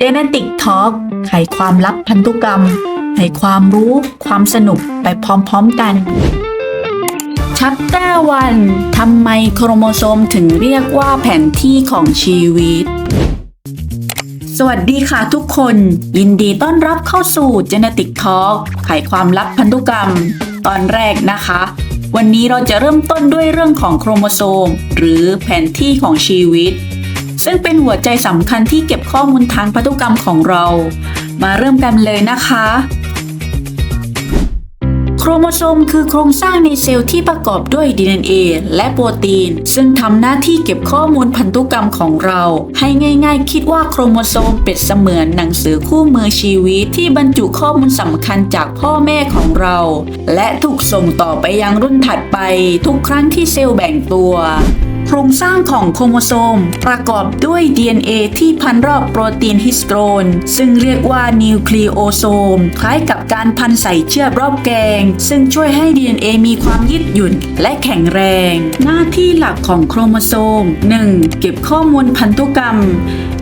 Genetic Talk ไขความลับพันธุกรรม ให้ความรู้ความสนุกไปพร้อมๆกันชัปเตอร์วันทำไมโครโมโซมถึงเรียกว่าแผนที่ของชีวิต สวัสดีค่ะทุกคน ยินดีต้อนรับเข้าสู่ Genetic Talk ไขความลับพันธุกรรม ตอนแรกนะคะวันนี้เราจะเริ่มต้นด้วยเรื่องของโครโมโซม หรือแผนที่ของชีวิต ซึ่งเป็นหัวใจสำคัญที่เก็บข้อมูลทางพันธุกรรมของเรา มาเริ่มกันเลยนะคะ โครโมโซมคือโครงสร้างในเซลล์ที่ประกอบด้วย DNA และโปรตีน ซึ่งทำหน้าที่เก็บข้อมูลพันธุกรรมของเรา ให้ง่าย ๆ คิดว่าโครโมโซมเปรียบเสมือนหนังสือคู่มือชีวิตที่บรรจุข้อมูลสำคัญจากพ่อแม่ของเรา และถูกส่งต่อไปยังรุ่นถัดไปทุกครั้งที่เซลล์แบ่งตัว โครงสร้างของโครโมโซม ประกอบด้วย DNA ที่พันรอบโปรตีนฮิสโตรน ซึ่งเรียกว่านิวคลีโอโซม คล้ายกับการพันใส่เชือกรอบแกง ซึ่งช่วยให้ DNA มีความยืดหยุ่นและแข็งแรง หน้าที่หลักของโครโมโซม 1. เก็บข้อมูลพันธุกรรม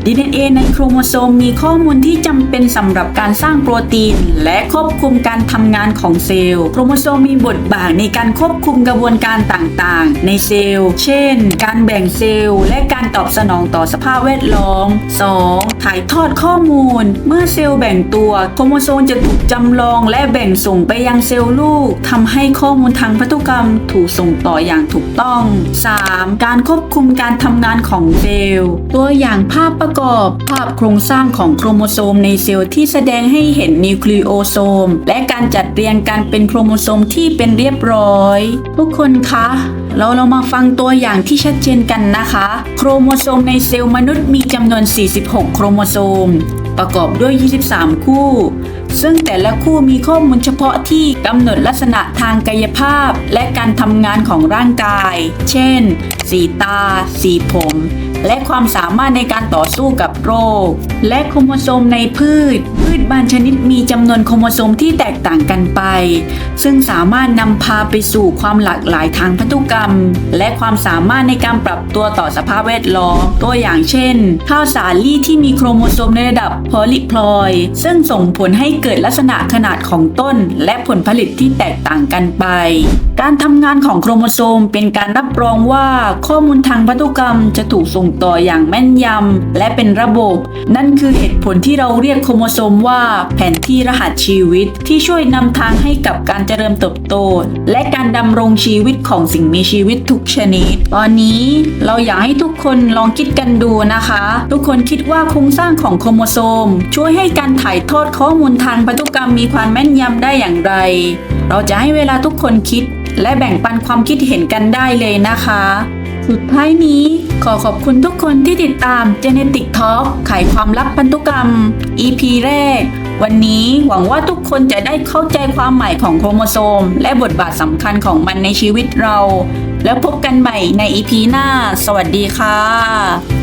DNA ในโครโมโซมมีข้อมูลที่จำเป็นสำหรับการสร้างโปรตีน และควบคุมการทำงานของเซลล์ โครโมโซมมีบทบาทในการควบคุมกระบวนการต่างๆ ในเซลล์ เช่นการแบ่งเซลล์และการตอบสนองต่อสภาพแวดล้อม 2. ถ่ายทอดข้อมูล เมื่อเซลล์แบ่งตัวโครโมโซมจะถูกจำลองและแบ่งส่งไปยังเซลล์ลูกทำให้ข้อมูลทางพันธุกรรมถูกส่งต่ออย่างถูกต้อง 3. การควบคุมการทำงานของเซลล์ ตัวอย่างภาพประกอบภาพโครงสร้างของโครโมโซมในเซลล์ที่แสดงให้เห็นนิวคลีโอโซมและการจัดเรียงการเป็นโครโมโซมที่เป็นเรียบร้อย ทุกคนคะเราเรามาฟังตัวอย่างที่ชัดเจนกันนะคะ โครโมโซมในเซลล์มนุษย์มีจำนวน 46 โครโมโซม ประกอบด้วย 23 คู่ ซึ่งแต่ละคู่มีข้อมูลเฉพาะที่กำหนดลักษณะทางกายภาพ และการทำงานของร่างกาย เช่น สีตา สีผม และความสามารถในการต่อสู้กับโรค และโครโมโซมในพืช พืชบางชนิดมีจำนวนโครโมโซมที่แตกต่างกันไป ซึ่งสามารถนำพาไปสู่ความหลากหลายทางพันธุกรรม และความสามารถในการปรับตัวต่อสภาพแวดล้อม ตัวอย่างเช่น ข้าวสาลี่ที่มีโครโมโซมในระดับโพลิพลอย ซึ่งส่งผลให้เกิดลักษณะขนาดของต้น และผลผลิตที่แตกต่างกันไป การทำงานของโครโมโซมเป็นการรับรองว่าข้อมูลทางพันธุกรรมจะถูกส่งงต่ออย่างแม่นยำและเป็นระบบ นั่นคือเหตุผลที่เราเรียกโครโมโซมว่าแผนที่รหัสชีวิตที่ช่วยนำทางให้กับการเจริญเติบโต และการดำรงชีวิตของสิ่งมีชีวิตทุกชนิด ตอนนี้เราอยากให้ทุกคนลองคิดกันดูนะคะ ทุกคนคิดว่าโครงสร้างของโครโมโซม ช่วยให้การถ่ายทอดข้อมูลทางพันธุกรรมมีความแม่นยำได้อย่างไร เราจะให้เวลาทุกคนคิด และแบ่งปันความคิดเห็นกันได้เลยนะคะ สุดท้ายนี้ขอขอบคุณทุกคนที่ติดตาม Genetic Talk ไขความลับพันธุกรรม EP แรก วันนี้หวังว่าทุกคนจะได้เข้าใจความหมายของโครโมโซม และบทบาทสำคัญของมันในชีวิตเรา แล้วพบกันใหม่ใน EP หน้า สวัสดีค่ะ